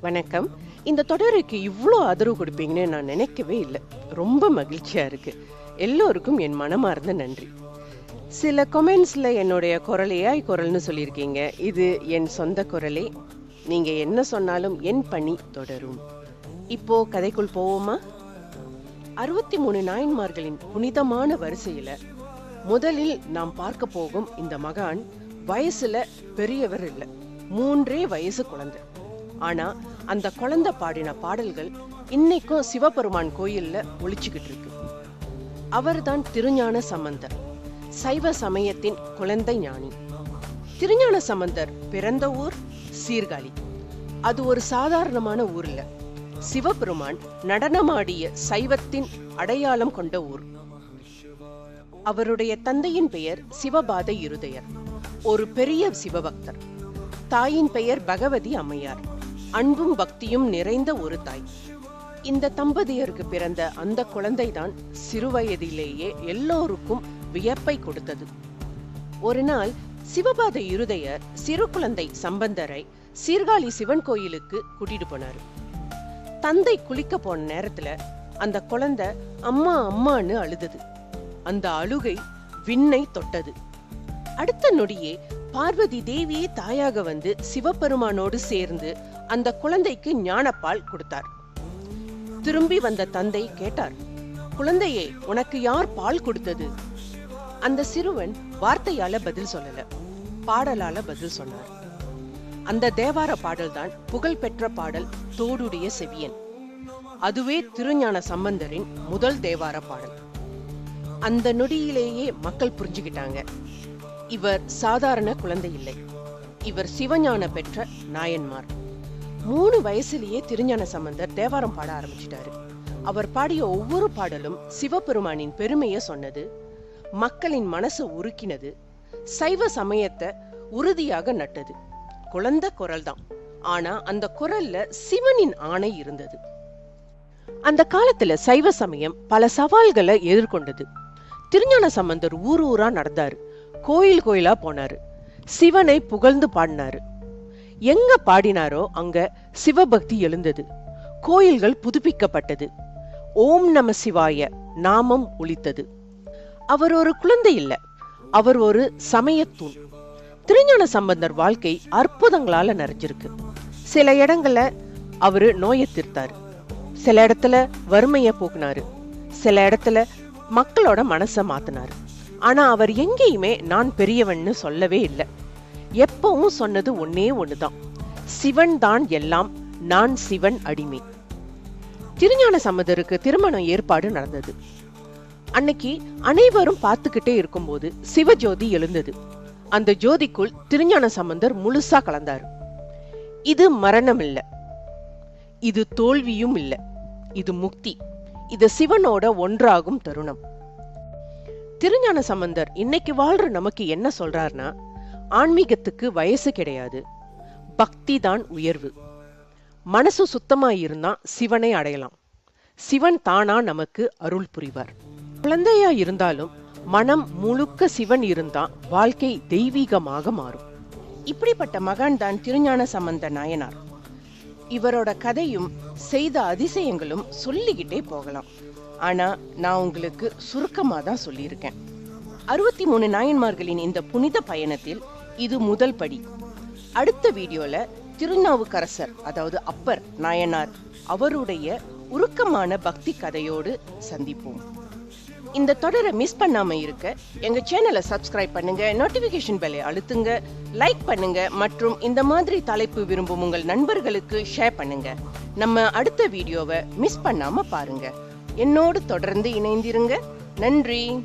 வணக்கம். இந்த தொடருக்கு இவ்வளோ ஆதரவு கொடுப்பீங்கன்னு நான் நினைக்கவே இல்லை. ரொம்ப மகிழ்ச்சியாக இருக்குது எல்லோருக்கும் என் மனமார்ந்த நன்றி. சில கொமெண்ட்ஸில் என்னுடைய குரலையாய் குரல்னு சொல்லியிருக்கீங்க. இது என் சொந்த குரலே. நீங்கள் என்ன சொன்னாலும் என் பணி தொடரும். இப்போது கதைக்குள் போவோமா? அறுபத்தி மூணு நாயன்மார்களின் புனிதமான வரிசையில் முதலில் நாம் பார்க்க போகும் இந்த மகான் வயசில் பெரியவர் இல்லை. மூன்றே வயசு குழந்தை. ஆனா அந்த குழந்தை பாடின பாடல்கள் இன்னைக்கும் சிவபெருமான் கோயில்ல ஒழிச்சுக்கிட்டு இருக்கு. அவர்தான் திருஞான சம்பந்தர் சைவ சமயத்தின் குழந்தை ஞானி. திருஞான சம்பந்தர் பிறந்த ஊர் சீர்காழி. அது ஒரு சாதாரணமான ஊர்ல. சிவபெருமான் நடனமாடிய சைவத்தின் அடையாளம் கொண்ட ஊர். அவருடைய தந்தையின் பெயர் சிவபாத இருதயர் ஒரு பெரிய சிவபக்தர். தாயின் பெயர் பகவதி அம்மையார். அன்பும் பக்தியும் நிறைந்த ஒரு தாய். இந்த தம்பதியருக்கு பிறந்த அந்த குழந்தைதான் சிறுவயதிலேயே எல்லோருக்கும் வியப்பை கொடுத்தது. ஒரு நாள் சிவபாத இருதயர் சிறு குழந்தை சம்பந்தரை சீர்காழி சிவன் கோயிலுக்கு கூட்டிட்டு போனாரு. தந்தை குளிக்க போன நேரத்துல அந்த குழந்தை அம்மா அம்மான்னு அழுதது. அந்த அழுகை விண்ணை தொட்டது. அடுத்த நொடியே பார்வதி தேவியே தாயாக வந்து சிவபெருமானோடு சேர்ந்து அந்த குழந்தைக்கு ஞானப்பால் கொடுத்தார். திரும்பி வந்த தந்தை கேட்டார் குழந்தையே உனக்கு யார் பால் கொடுத்தது? அந்த சிறுவன் வார்த்தையால பதில் சொல்லல பாடலால பதில் சொன்னார். அந்த தேவார பாடல்தான் புகழ்பெற்ற பாடல் தோடுடைய செவியன். அதுவே திருஞான சம்பந்தரின் முதல் தேவார பாடல். அந்த நொடியிலேயே மக்கள் புரிஞ்சுக்கிட்டாங்க. இவர் சாதாரண குழந்தை இல்லை. இவர் சிவஞான பெற்ற நாயன்மார். மூணு வயசுலயே திருஞான சம்பந்தர் தேவாரம் பாட ஆரம்பிச்சிட்டாரு. அவர் பாடிய ஒவ்வொரு பாடலும் சிவபெருமானின் பெருமைய சொன்னது மக்களின் மனசை உருக்கினது சைவ சமயத்தை உறுதியாக நட்டது. குழந்தை குரல் தான் ஆனா அந்த குரல்ல சிவனின் ஆணை இருந்தது. அந்த காலத்துல சைவ சமயம் பல சவால்களை எதிர்கொண்டது. திருஞான சம்பந்தர் ஊர் ஊரா நடந்தாரு. கோயில் கோயிலா போனாரு. சிவனை புகழ்ந்து பாடினாரு. எங்க பாடினாரோ அங்க சிவபக்தி எழுந்தது. கோயில்கள் புதுப்பிக்கப்பட்டது. ஓம் நம சிவாய நாமம் ஒழித்தது அவர் ஒரு குழந்தை இல்லை. அவர் ஒரு சமயத்தூண். திருஞான சம்பந்தர் வாழ்க்கை அற்புதங்களால நிறைஞ்சிருக்கு. சில இடங்கள்ல அவரு நோயை தீர்த்தாரு. சில இடத்துல வறுமைய போக்குனாரு. சில இடத்துல மக்களோட மனசை மாத்தினாரு. ஆனா அவர் எங்கேயுமே நான் பெரியவன்னு சொல்லவே இல்லை. எப்பவும் சொன்னது ஒன்னே ஒண்ணுதான். சிவன் தான் எல்லாம் நான் சிவன் அடிமை. திருஞான சம்மதருக்கு திருமணம் ஏற்பாடு நடந்தது. அன்னைக்கு அனைவரும் பார்த்துக்கிட்டே இருக்கும்போது சிவஜோதி எழுந்தது. அந்த ஜோதிக்குள் திருஞான சம்பந்தர் முழுசா கலந்தாரு. இது மரணம் இல்ல. இது தோல்வியும் இல்ல. இது முக்தி. இது சிவனோட ஒன்றாகும் தருணம். திருஞான சம்பந்தர் இன்னைக்கு வாழ்ற நமக்கு என்ன சொல்றாருன்னா ஆன்மீகத்துக்கு வயசு கிடையாது பக்தி தான் உயர்வு. மனசு சுத்தமா இருந்தா சிவனை அடையலாம். சிவன் தானா நமக்கு அருள் புரிவார். குழந்தையா இருந்தாலும் மனம் முழுக்க சிவன் இருந்தா வாழ்க்கை தெய்வீகமாக மாறும். இப்படிப்பட்ட மகான் தான் திருஞான சம்பந்த நாயனார். இவரோட கதையும் செய்த அதிசயங்களும் சொல்லிக்கிட்டே போகலாம். ஆனா நான் உங்களுக்கு சுருக்கமா தான் சொல்லியிருக்கேன். அறுபத்தி மூணு நாயன்மார்களின் இந்த புனித பயணத்தில் இது முதல் படி. அடுத்த வீடியோல திருநாவுக்கரசர் அதாவது அப்பர் நாயனார் அவருடைய உருக்கமான பக்தி கதையோடு சந்திப்போம். இந்த தொடரை மிஸ் பண்ணாம இருக்க எங்க சேனலை சப்ஸ்கிரைப் பண்ணுங்க நோட்டிபிகேஷன் பெல்லை அழுத்துங்க லைக் பண்ணுங்க மற்றும் இந்த மாதிரி தலைப்பு விரும்பும் உங்கள் நண்பர்களுக்கு ஷேர் பண்ணுங்க. நம்ம அடுத்த வீடியோவை மிஸ் பண்ணாம பாருங்க. என்னோடு தொடர்ந்து இணைந்திருங்க. நன்றி.